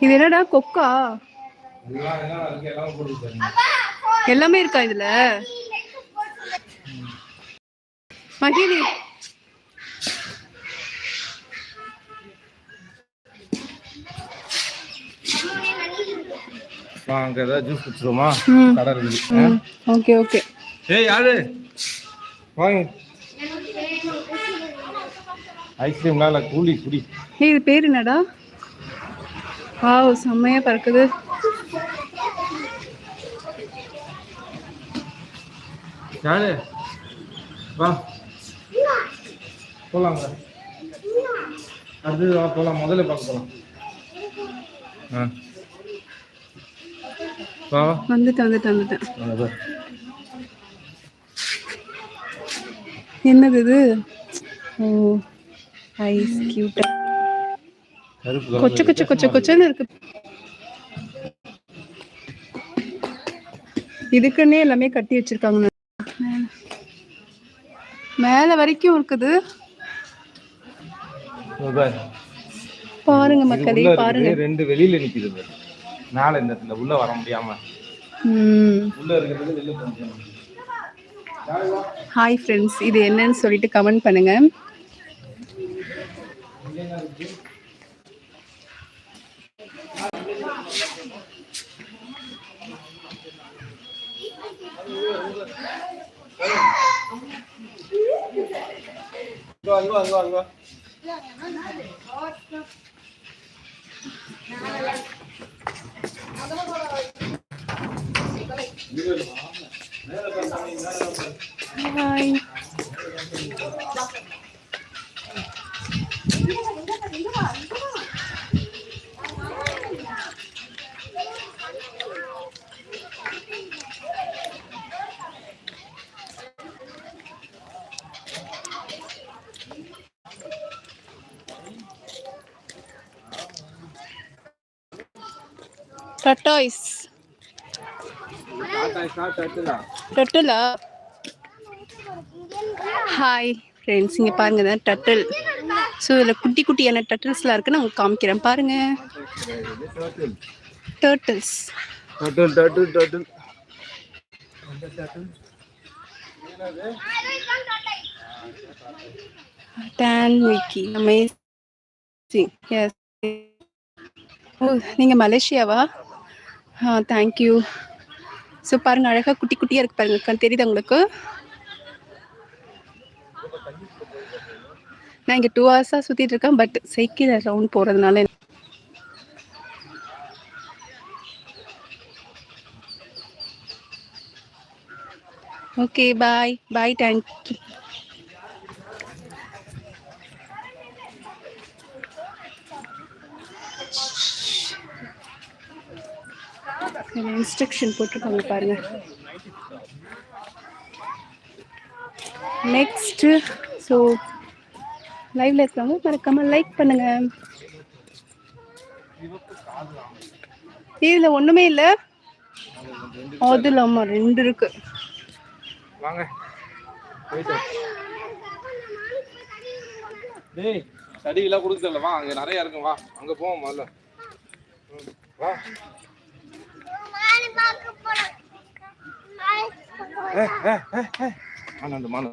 இது என்னடா கொக்கா? எல்லாம் இருக்கு இருக்கா இதுல? மகிழி. அங்க ஏதாவது ஜூஸ் குடிச்சிருவோமா. கடை இருக்குது. ம். Okay okay. ஏய் யாரு? வாங்க. ஐஸ்கிரீம்லாம் இல்லை கூலி குடி. இது பேர் என்னடா? வாவ் செம்மையா பறக்குது. யாரு? வா. போலாங்க அடுத்தது வா போலாம். முதல்ல பார்க்க போலாம். ஆ. வா வா. வந்துட்டேன் வந்துட்டேன் வந்துட்டேன். என்னது இது? ஓ. ஐஸ் கியூட் கொச்ச கொச்ச கொச்ச கொச்சன்னு இருக்கு. இதுக்குன்னே எல்லாமே கட்டி வச்சிருக்காங்க. மேல. வரைக்கும் இருக்குது. பாருங்க மக்களே பாருங்க. ரெண்டு வெளியில நிக்குது. மேல இந்த இடத்துல உள்ள வர முடியாம. ம். உள்ள இருக்கிறது வெளில போக முடியாம ஹாய் ஃப்ரெண்ட்ஸ் இது என்னன்னு சொல்லிட்டு கமெண்ட் பண்ணுங்க. இங்க வா, இங்க வா, இங்க வா, இங்க ஹாய் ஃப்ரெண்ட்ஸ் இங்கே பாருங்க தான் டட்டல் ஸோ இதில் குட்டி குட்டியான டட்டல்ஸ்லாம் இருக்குன்னு உங்களுக்கு காமிக்கிறேன். பாருங்க. Turtle, turtle, turtle. டேன் விக்கி அமேசிங் எஸ் ஓ நீங்கள் மலேசியாவா? ஆ தேங்க்யூ ஸோ பாருங்க அழகாக குட்டி குட்டியாக இருக்கு பாருங்க. தெரியுதா உங்களுக்கு? நான் இங்கே டூ ஹவர்ஸாக சுற்றிட்டு இருக்கேன் பட் சைக்கிள் ரவுண்ட் போகிறதுனால okay bye bye thank you instruction போட்டிருக்காங்க பாருங்க. நெக்ஸ்ட் ஸோ லைவ்ல இருக்கிறவங்க மறக்காம லைக் பண்ணுங்க. இதுல ஒண்ணுமே இல்ல. அதுல ஆமா ரெண்டு இருக்கு. வாங்க. டேய் தடியெல்லாம் கொடுக்கல வா அங்க நிறைய இருக்கு. வா அங்க போவோம் முதல்ல. வா. ஏ, ஏ, ஏ, ஏ. மானு அந்த மானு.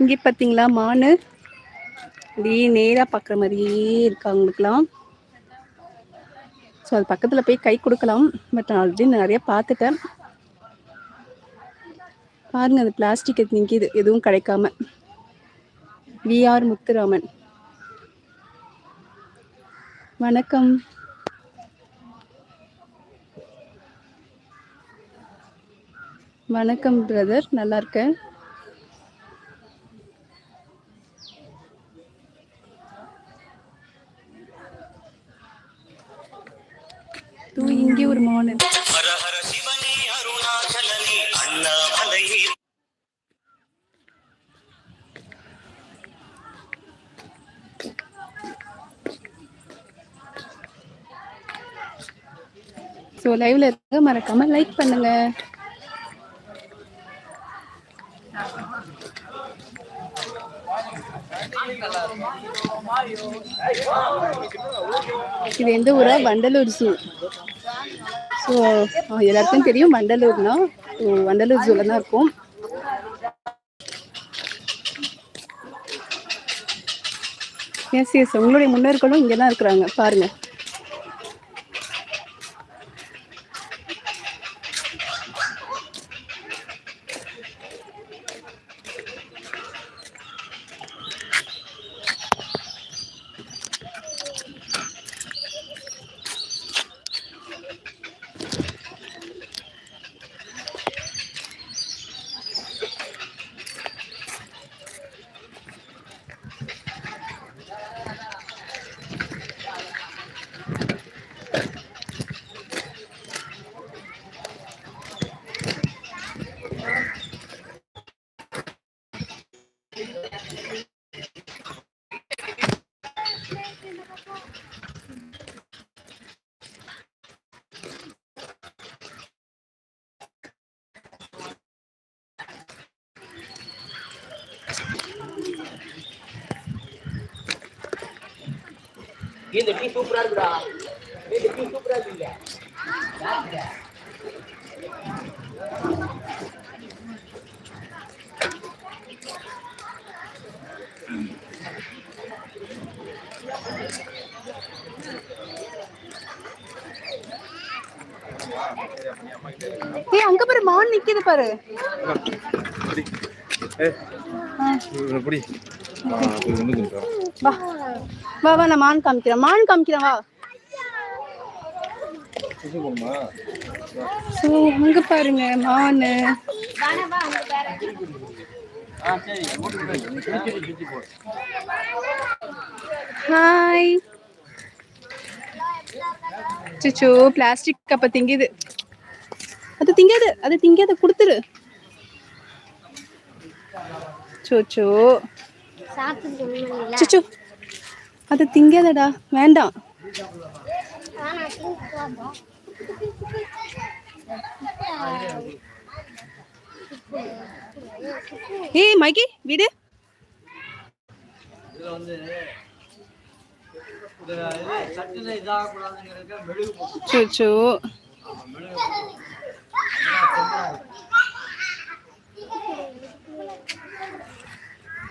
இங்க பாத்தீங்களா மானு? அப்படியே நேரா பார்க்குற மாதிரியே இருக்கு அவங்களுக்குலாம் ஸோ அது பக்கத்துல போய் கை கொடுக்கலாம். பட் நான் ஆல்ரெடி நிறைய பார்த்துட்டேன். பாருங்க அது பிளாஸ்டிக் நிற்கிது எதுவும் கிடைக்காம. விஆர் முத்துராமன். வணக்கம். வணக்கம் பிரதர் நல்லா இருக்கேன். தூ இங்கே ஒரு மௌனம் ஸோ லைவ்ல இருக்க மறக்காம லைக் பண்ணுங்க. இது எந்த ஊரா? வண்டலூர் ஜூ ஸோ எல்லாருக்கும் தெரியும் வண்டலூர்னா. ஸோ வண்டலூர் ஜூவில் தான் இருக்கும். எஸ் எஸ் உங்களுடைய முன்னோர்களும் இங்கே தான் இருக்கிறாங்க. பாருங்கள் இந்த டீ சூப்பரா இருக்குடா. இந்த டீ சூப்பரா ஏய் அங்க பாரு மான் நிக்குது பாரு. ஏ வா வா வா நான் மான் காமிக்கிறேன். மான் காமிக்கிறேன் வா. ஸோ அங்க பாருங்க மானு. ஹாய் சிச்சோ பிளாஸ்டிக் கப்பை திங்குது அது திங்காது அது திங்காத கொடுத்துரு. சோச்சோ சுச்சோ. அது திங்காதடா வேண்டாம். ஏய் மைக்கி விடு. இதுல வந்து இது இது சட்டுல இதாகக்கூடாதுங்கிறதுக்கு மெழுகு போட்டு சோச்சோ மெழுகு போட்டு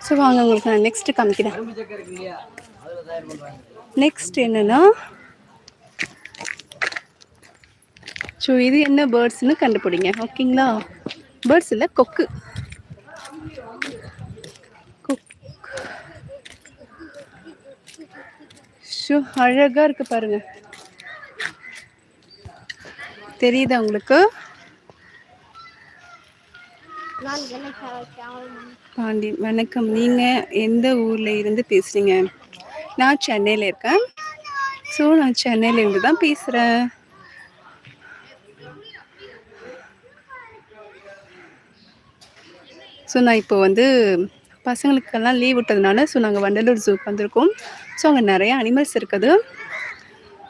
ஸோ வாங்க உங்களுக்கு நான் நெக்ஸ்ட்டு காமிக்கிறேன். நெக்ஸ்ட் என்னென்னா ஸோ இது என்ன பேர்ட்ஸ்னு கண்டுபிடிங்க. ஓகேங்களா பேர்ட்ஸ் இல்லை கொக்கு. ஷோ அழகாக இருக்கு பாருங்க. தெரியுதா உங்களுக்கு? பாண்டி வணக்கம். நீங்க எந்த ஊர்ல இருந்து பேசுறீங்க? நான் சென்னையில இருக்கேன். ஸோ நான் சென்னையில இருந்து தான் பேசுறேன். ஸோ நான் இப்போ வந்து பசங்களுக்கெல்லாம் லீவ் விட்டதுனால ஸோ நாங்கள் வண்டலூர் ஜூக்கு வந்திருக்கோம். ஸோ அங்கே நிறைய அனிமல்ஸ் இருக்குது.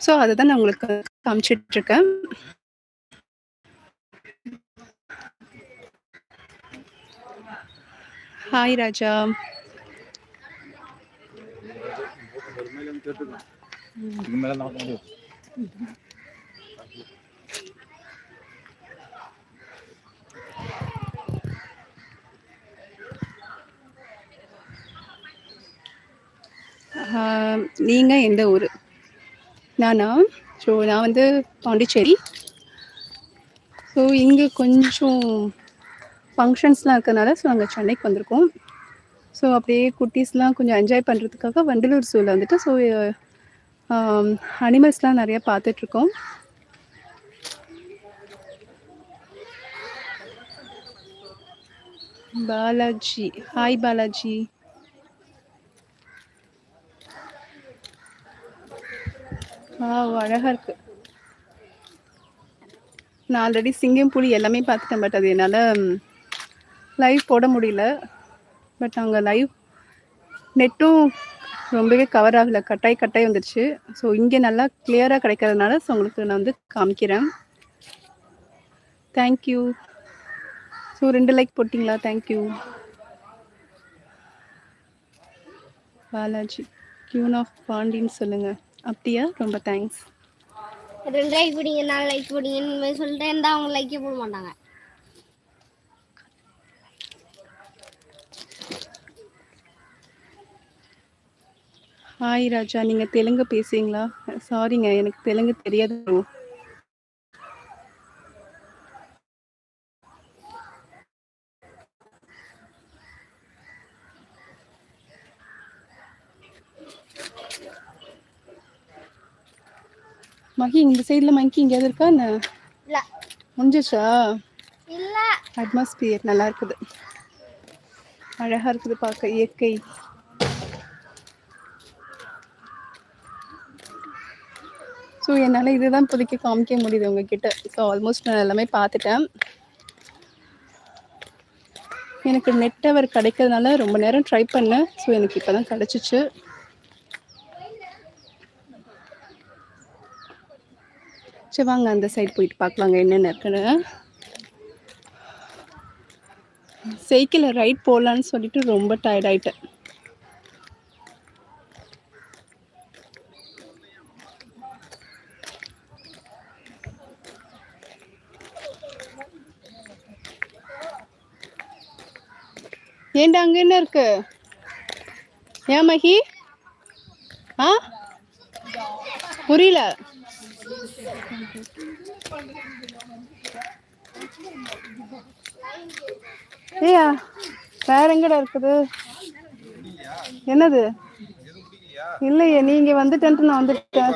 ஸோ அதை தான் நான் உங்களுக்கு காமிச்சிட்ருக்கேன் ஹாய் ராஜா நீங்கள் எந்த ஊர்? நானா? ஸோ நான் வந்து பாண்டிச்சேரி. ஸோ இங்கே கொஞ்சம் ஃபங்க்ஷன்ஸ்லாம் இருக்கிறதுனால ஸோ நாங்கள் சென்னைக்கு வந்திருக்கோம். ஸோ அப்படியே குட்டீஸ்லாம் கொஞ்சம் என்ஜாய் பண்ணுறதுக்காக வண்டலூர் ஜூவில் வந்துட்டு ஸோ அனிமல்ஸ்லாம் um, நிறையா பார்த்துட்ருக்கோம். பாலாஜி. ஹாய் பாலாஜி. ஆ அழகாக இருக்குது நான் ஆல்ரெடி சிங்கம் புலி எல்லாமே பார்த்துட்டேன் பட் அது என்னால் லைவ் போட முடியல. பட் அவங்க லைவ் நெட்டும் ரொம்பவே கவர் ஆகலை. கட்டாய் கட்டாய் வந்துடுச்சு ஸோ இங்கே நல்லா கிளியராக கிடைக்கிறதுனால ஸோ உங்களுக்கு நான் வந்து காமிக்கிறேன். தேங்க்யூ ஸோ ரெண்டு லைக் போட்டிங்களா? Thank you Balaji queen of பாண்டின்னு சொல்லுங்கள் அப்படியா ரொம்ப தேங்க்ஸ் ரெண்டு லைக் போடுங்க நாலு லைக் போடுங்கன்னு சொல்லிட்டு இருந்தால் அவங்க லைக்கே போட மாட்டாங்க. ஹாய் ராஜா நீங்கள் தெலுங்கு பேசுவீங்களா சாரிங்க எனக்கு தெலுங்கு தெரியாது. மகி இந்த சைடில் மங்கி எங்கேயாவது இருக்கா என்ன? முடிஞ்சிச்சா அட்மாஸ்பியர் நல்லா இருக்குது. அழகா இருக்குது பார்க்க இயற்கை ஸோ என்னால் இதுதான் இப்போதைக்கு காமிக்க முடியுது உங்ககிட்ட. ஸோ ஆல்மோஸ்ட் நான் எல்லாமே பார்த்துட்டேன். எனக்கு நெட் டவர் கிடைக்கிறதுனால ரொம்ப நேரம் ட்ரை பண்ணேன். ஸோ எனக்கு இப்போ தான் கிடச்சிச்சு. சரி வாங்க அந்த சைடு போயிட்டு பார்க்கலாங்க என்னென்ன இருக்குன்னு. சைக்கிளில் ரைட் போகலான்னு சொல்லிட்டு ரொம்ப டயர்ட் ஏண்டா அங்க என்ன இருக்கு? ஏன் மகி? ஆ? புரியல. ஏயா வேற எங்கடா இருக்குது? என்னது? இல்லையே நீங்க வந்துட்டேன்ட்டு நான் வந்துட்டேன்.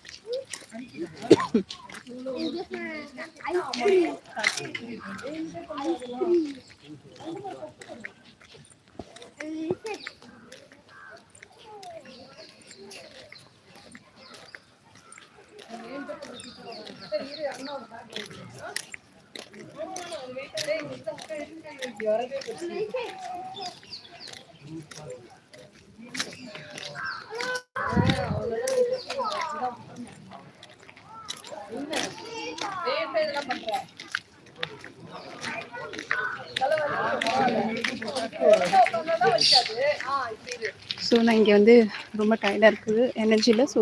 ஸோ நான் இங்கே வந்து ரொம்ப டயர்டாக இருக்குது. எனர்ஜியில் ஸோ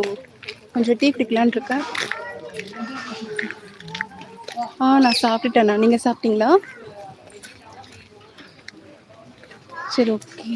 கொஞ்சம் டீ குடிக்கலான்னு இருக்கேன். ஆ நான் சாப்பிட்டுட்டேண்ணா நீங்கள் சாப்பிட்டீங்களா? சரி ஓகே.